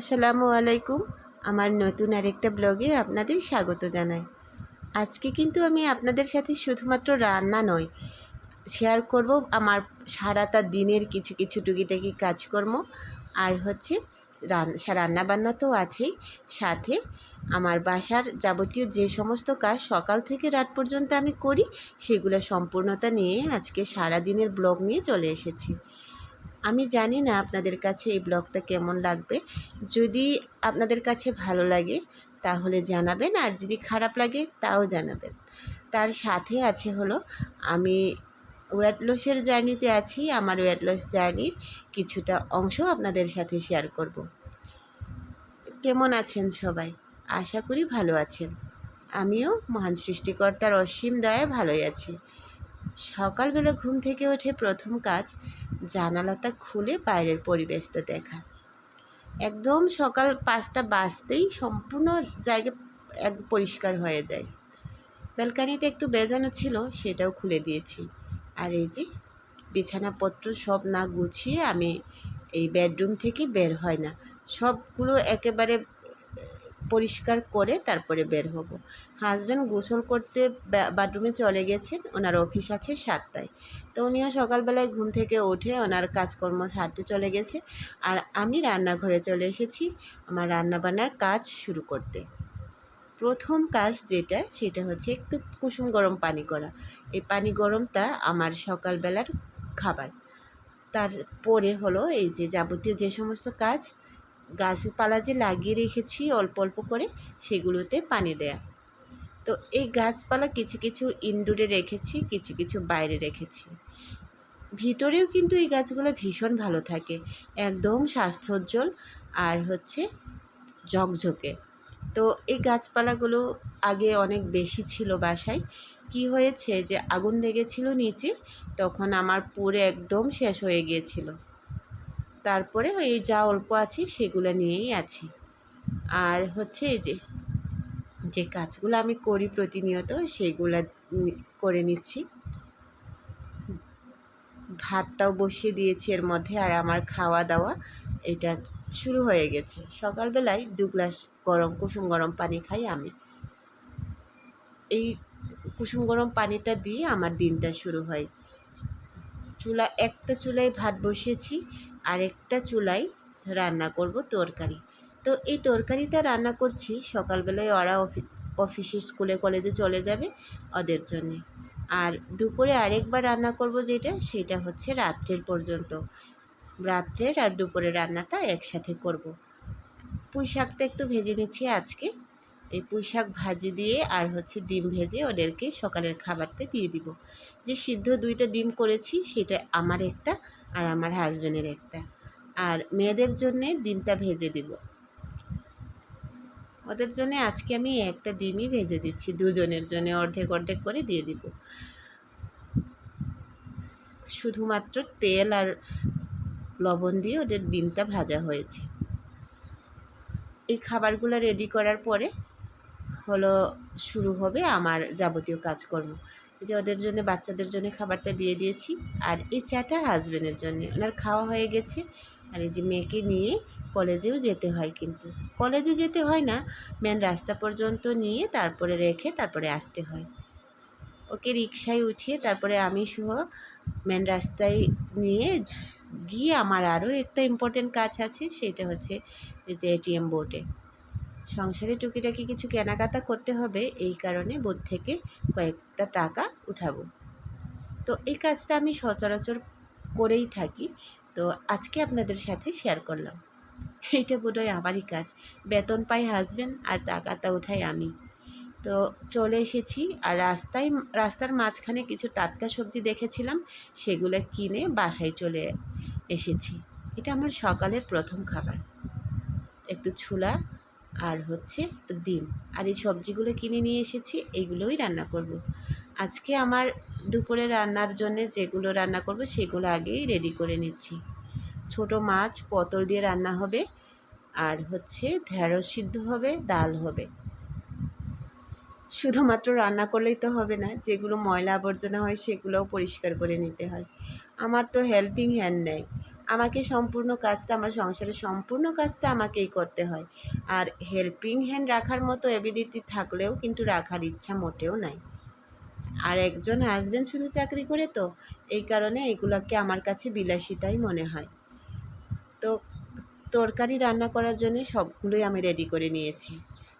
আসসালামু আলাইকুম। আমার নতুন আরেকটা ব্লগে আপনাদের স্বাগত জানাই। আজকে কিন্তু আমি আপনাদের সাথে শুধুমাত্র রান্না নয় শেয়ার করব আমার সারাটা দিনের কিছু কিছু টুকিটাকি কাজকর্ম। আর হচ্ছে রান্না বান্না তো আছেই। সাথে আমার বাসার যাবতীয় যে সমস্ত কাজ সকাল থেকে রাত পর্যন্ত আমি করি, সেগুলো সম্পূর্ণতা নিয়ে আজকে সারা দিনের ব্লগ নিয়ে চলে এসেছি। আমি জানি না আপনাদের কাছে এই ব্লগটা কেমন লাগবে। যদি আপনাদের কাছে ভালো লাগে, তাহলে জানাবেন, আর যদি খারাপ লাগে, তাও জানাবেন। তার সাথে আছে হলো, আমি ওয়েট লসের জার্নিতে আছি, আমার ওয়েট লস জার্নির কিছুটা অংশ আপনাদের সাথে শেয়ার করব। কেমন আছেন সবাই? আশা করি ভালো আছেন। আমিও মহান সৃষ্টিকর্তার অসীম দয়ায় ভালোই আছি। সকালবেলা ঘুম থেকে ওঠে প্রথম কাজ জানালাটা খুলে বাইরের পরিবেশটা দেখা। একদম সকাল পাঁচটা বাজতেই সম্পূর্ণ জায়গা এক পরিষ্কার হয়ে যায়। ব্যালকানিতে একটু বেজানো ছিল, সেটাও খুলে দিয়েছি। আর এই যে বিছানাপত্র সব না গুছিয়ে আমি এই বেডরুম থেকে বের হয় না। সবগুলো একেবারে পরিষ্কার করে তারপরে বের হব। হাজব্যান্ড গোসল করতে বাথরুমে চলে গেছেন, ওনার অফিস আছে সাতটায়। তো উনিও সকালবেলায় ঘুম থেকে উঠে ওনার কাজকর্ম সারতে চলে গেছে। আর আমি রান্নাঘরে চলে এসেছি, আমার রান্নাবান্নার কাজ শুরু করতে। প্রথম কাজ যেটা, সেটা হচ্ছে একটু কুসুম গরম পানি করা। এই পানি গরমটা আমার সকালবেলার খাবার। তারপরে হলো এই যে যাবতীয় যে সমস্ত কাজ গাছপালা যে লাগিয়ে রেখেছি, অল্প অল্প করে সেগুলোতে পানি দেয়া। তো এই গাছপালা কিছু কিছু ইনডোরে রেখেছি, কিছু কিছু বাইরে রেখেছি। ভিতরেও কিন্তু এই গাছগুলো ভীষণ ভালো থাকে, একদম স্বাস্থ্যোজ্জ্বল আর হচ্ছে ঝকঝকে। তো এই গাছপালাগুলো আগে অনেক বেশি ছিল বাসায়। কি হয়েছে যে আগুন লেগেছিল নিচে, তখন আমার পুরে একদম শেষ হয়ে গিয়েছিল। তারপরে ওই যা অল্প আছে সেগুলো নিয়েই আছি। আর হচ্ছে এই যে যে কাজগুলো আমি করি প্রতিনিয়ত সেগুলো করে নিচ্ছি। ভাতটাও বসিয়ে দিয়েছি এর মধ্যে আর আমার খাওয়া দাওয়া এটা শুরু হয়ে গেছে। সকালবেলায় দু গ্লাস গরম কুসুম গরম পানি খাই আমি। এই কুসুম গরম পানিটা দিয়ে আমার দিনটা শুরু হয়। চুলা, একটা চুলায় ভাত বসিয়েছি। আরেকটা চুলায় রান্না করব তরকারি। তো এই তরকারিটা রান্না করছি। সকালবেলায় ওরা অফিসে স্কুলে, কলেজে চলে যাবে ওদের জন্যে। আর দুপুরে আরেকবার রান্না করব যেটা, সেটা হচ্ছে রাত্রের পর্যন্ত। রাত্রের আর দুপুরে রান্নাটা একসাথে করব। পুঁই শাকটা একটু ভেজে নিচ্ছি আজকে। এই পুঁই শাক ভাজি দিয়ে আর হচ্ছে ডিম ভেজে ওদেরকে সকালের খাবারটা দিয়ে দিব। যে সিদ্ধ দুইটা ডিম করেছি, সেটা আমার একটা আর আমার হাজব্যান্ডের একটা। আর মেয়েদের জন্যে ডিমটা ভেজে দিব। ওদের জন্য আজকে আমি একটা ডিমই ভেজে দিচ্ছি। দুজনের জন্য অর্ধেক অর্ধেক করে দিয়ে দিব। শুধুমাত্র তেল আর লবণ দিয়ে ওদের ডিমটা ভাজা হয়েছে। এই খাবারগুলো রেডি করার পরে হলো শুরু হবে আমার যাবতীয় কাজকর্ম। যে ওদের জন্য বাচ্চাদের জন্য খাবারটা দিয়ে দিয়েছি। আর এই চাটা হাজব্যান্ডের জন্য। ওনার খাওয়া হয়ে গেছে। আর এই যে মেয়েকে নিয়ে কলেজেও যেতে হয় কিন্তু। কলেজে যেতে হয় না। মেন রাস্তা পর্যন্ত নিয়ে তারপরে রেখে তারপরে আসতে হয়। ওকে রিক্সায় উঠিয়ে তারপরে আমি সহ মেন রাস্তায় নিয়ে গিয়ে আমার আরও একটা ইম্পর্টেন্ট কাজ আছে। সেটা হচ্ছে যে এটিএম বোর্ডে সংসারে টুকিটাকি কিছু কেনাকাটা করতে হবে, এই কারণে বোধ থেকে কয়েকটা টাকা উঠাবো। তো এই কাজটা আমি সচরাচর করেই থাকি। তো আজকে আপনাদের সাথে শেয়ার করলাম। এইটা বোধহয় আমারই কাজ। বেতন পাই হাসবেন্ড আর টাকাটা উঠাই আমি। তো চলে এসেছি আর রাস্তায়, রাস্তার মাঝখানে কিছু টাটকা সবজি দেখেছিলাম, সেগুলো কিনে বাসায় চলে এসেছি। এটা আমার সকালের প্রথম খাবার। একটু ছোলা আর হচ্ছে ডিম। আর এই সবজিগুলো কিনে নিয়ে এসেছি এইগুলোই রান্না করব। আজকে আমার দুপুরে রান্নার জন্য যেগুলো রান্না করব, সেগুলো আগেই রেডি করে নিচ্ছি। ছোট মাছ, পটল দিয়ে রান্না হবে, আর হচ্ছে ঢেঁড়স সিদ্ধ হবে, ডাল হবে। শুধুমাত্র রান্না করলেই তো হবে না, যেগুলো ময়লা আবর্জনা হয় সেগুলোও পরিষ্কার করে নিতে হয়। আমার তো হেল্পিং হ্যান্ড নেই। আমাকে সম্পূর্ণ কাজটা, আমার সংসারের সম্পূর্ণ কাজটা আমাকেই করতে হয়। আর হেল্পিং হ্যান্ড রাখার মতো এবিলিটি থাকলেও কিন্তু রাখার ইচ্ছা মোটেও নাই। আর একজন হাজব্যান্ড শুধু চাকরি করে তো, এই কারণে এগুলোকে আমার কাছে বিলাসিতাই মনে হয়। তো তরকারি রান্না করার জন্য সবগুলোই আমি রেডি করে নিয়েছি।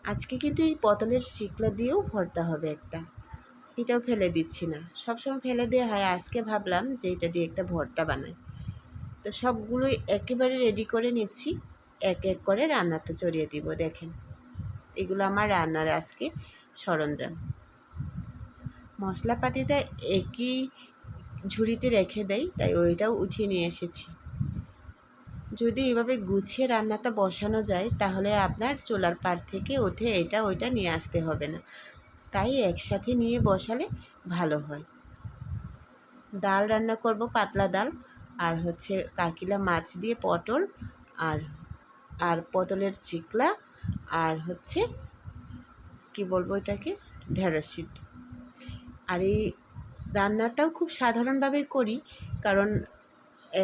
আজকে কিন্তু এই পটলের চিকলা দিয়েও ভর্তা হবে একটা। এটাও ফেলে দিচ্ছি না। সবসময় ফেলে দেওয়া হয়। আজকে ভাবলাম যে এটা দিয়ে একটা ভর্তা বানাই। তো সবগুলোই একেবারে রেডি করে নিচ্ছি। এক এক করে রান্নাতে চড়িয়ে দিব, দেখেন। এগুলো আমার রান্নার আজকে সরঞ্জাম। মশলাপাতিটা একই ঝুড়িতে রেখে দেয় তাই ওইটাও উঠিয়ে নিয়ে এসেছি। যদি এভাবে গুছিয়ে রান্নাটা বসানো যায়, তাহলে আপনার চুলার পার থেকে উঠে এটা ওইটা নিয়ে আসতে হবে না। তাই একসাথে নিয়ে বসালে ভালো হয়। ডাল রান্না করব, পাতলা ডাল। আর হচ্ছে কাকিলা মাছ দিয়ে পটল আর আর পটলের চিকলা আর হচ্ছে, কি বলব এটাকে ঢেঁড়স আর এই রান্নাটাও খুব সাধারণভাবেই করি, কারণ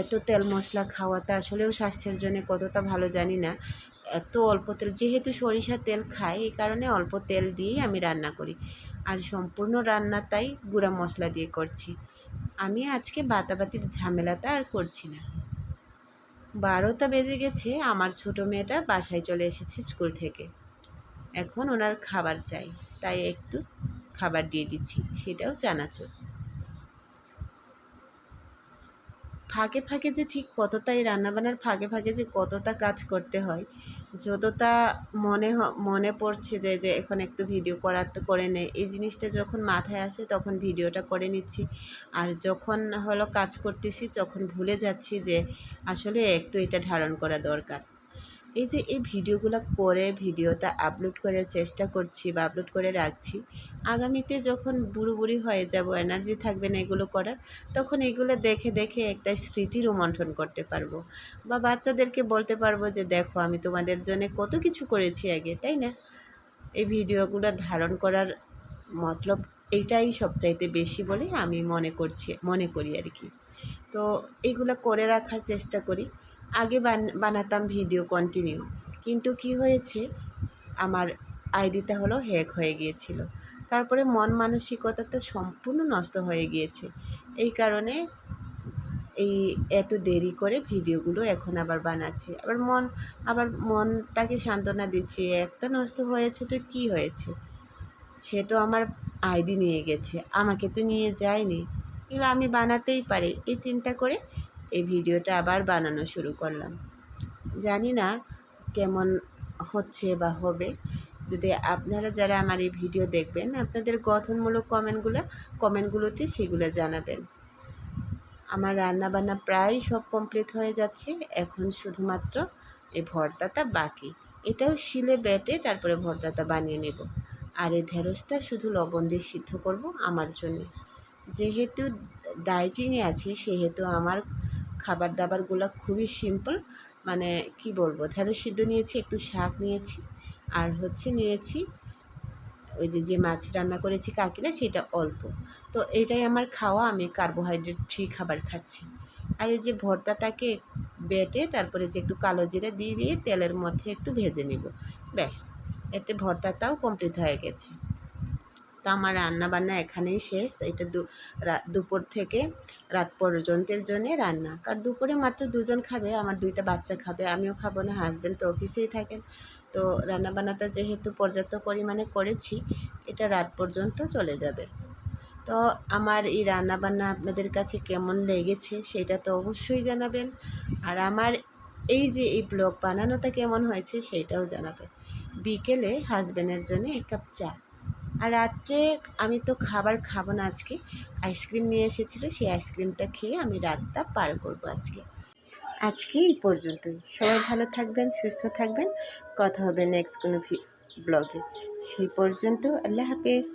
এত তেল মশলা খাওয়াটা আসলেও স্বাস্থ্যের জন্য কতটা ভালো জানি না। এত অল্প তেল, যেহেতু সরিষার তেল খাই, এই কারণে অল্প তেল দিয়েই আমি রান্না করি। আর সম্পূর্ণ রান্নাটাই গুঁড়া মশলা দিয়ে করছি। আমি আজকে বাতাবাতির ঝামেলাটা আর করছি না। বারোটা বেজে গেছে, আমার ছোট মেয়েটা বাসায় চলে এসেছে স্কুল থেকে। এখন ওনার খাবার চাই, তাই একটু খাবার দিয়ে দিচ্ছি, সেটাও চানাচুর। ফাঁকে ফাঁকে যে ঠিক কতটা এই রান্নাবান্নার ফাঁকে ফাঁকে যে কতটা কাজ করতে হয়, যতটা মনে মনে পড়ছে যে যে এখন একটু ভিডিও করার তো করে নেই, এই জিনিসটা যখন মাথায় আসে তখন ভিডিওটা করে নিচ্ছি। আর যখন হলো কাজ করতেছি তখন ভুলে যাচ্ছি যে, আসলে একটু এটা ধারণ করা দরকার। এই যে এই ভিডিওগুলো করে ভিডিওটা আপলোড করার চেষ্টা করছি বা আপলোড করে রাখছি, আগামীতে যখন বুড়ো বুড়ি হয়ে যাব এনার্জি থাকবে না এগুলো করার, তখন এগুলো দেখে দেখে একটা স্মৃতি রোমন্থন করতে পারব। বা বাচ্চাদেরকে বলতে পারব যে, দেখো, আমি তোমাদের জন্য কত কিছু করেছি আগে, তাই না? এই ভিডিওগুলো ধারণ করার মতলব এইটাই সবচাইতে বেশি বলে আমি মনে করছি, মনে করি আর কি। তো এইগুলো করে রাখার চেষ্টা করি। আগে বানাতাম ভিডিও কন্টিনিউ কিন্তু কি হয়েছে? আমার আইডিটা হলো হ্যাক হয়ে গিয়েছিল। তারপরে মন মানসিকতাটা সম্পূর্ণ নষ্ট হয়ে গিয়েছে। এই কারণে এই এত দেরি করে ভিডিওগুলো এখন আবার বানাচ্ছি। আবার মন, আবার মনটাকে সান্ত্বনা দিচ্ছি, একটা নষ্ট হয়েছে তো কি হয়েছে? সে তো আমার আইডি নিয়ে গেছে। আমাকে তো নিয়ে যায়নি। এগুলো আমি বানাতেই পারি। এই চিন্তা করে এই ভিডিওটা আবার বানানো শুরু করলাম। জানি না কেমন হচ্ছে বা হবে। যদি আপনারা যারা আমার এই ভিডিও দেখবেন, আপনাদের গঠনমূলক কমেন্টগুলো কমেন্টগুলোতে সেগুলো জানাবেন। আমার রান্না বান্না প্রায় সব কমপ্লিট হয়ে যাচ্ছে। এখন শুধুমাত্র এই ভর্তাটা বাকি। এটাও শিলে বেটে তারপরে ভর্তাটা বানিয়ে নেব। আর এই ঢেঁড়সটা শুধু লবণ দিয়ে সিদ্ধ করব আমার জন্য। যেহেতু ডায়েটিংয়ে আছি, সেহেতু আমার খাবার দাবারগুলো খুবই সিম্পল মানে কি বলব, ঢেঁড়স সিদ্ধ নিয়েছি, একটু শাক নিয়েছি, আর হচ্ছে নিয়েছি ওই যে যে মাছ রান্না করেছি কাকিরা সেটা অল্প। তো এটাই আমার খাওয়া, আমি কার্বোহাইড্রেট ফ্রি খাবার খাচ্ছি। আর এই যে ভর্তাটাকে বেটে, তারপরে যে একটু কালো জিরা দিয়ে দিয়ে তেলের মধ্যে একটু ভেজে নিব। ব্যাস, এতে ভর্তাটাও কমপ্লিট হয়ে গেছে। তো আমার রান্না বান্না এখানেই শেষ। এটা দুপুর থেকে রাত পর্যন্তের জন্যে রান্না। কারণ দুপুরে মাত্র দুজন খাবে, আমার দুইটা বাচ্চা খাবে, আমিও খাব না হাজব্যান্ড তো অফিসেই থাকেন। তো রান্না বান্নাটা যেহেতু পর্যাপ্ত পরিমাণে করেছি, এটা রাত পর্যন্ত চলে যাবে। তো আমার এই রান্না বান্না আপনাদের কাছে কেমন লেগেছে সেটা তো অবশ্যই জানাবেন। আর আমার এই যে এই ব্লগ বানানোটা কেমন হয়েছে সেটাও জানাবেন। বিকেলে হাজব্যান্ডের জন্য এক কাপ চা। আর রাত্রে আমি তো খাবার খাব না আজকে। আইসক্রিম নিয়ে এসেছিল, সেই আইসক্রিমটা খেয়ে আমি রাতটা পার করব আজকে। আজকে এই পর্যন্তই। সবাই ভালো থাকবেন, সুস্থ থাকবেন। কথা হবে নেক্সট কোনো ব্লগে সেই পর্যন্ত আল্লাহ হাফেজ।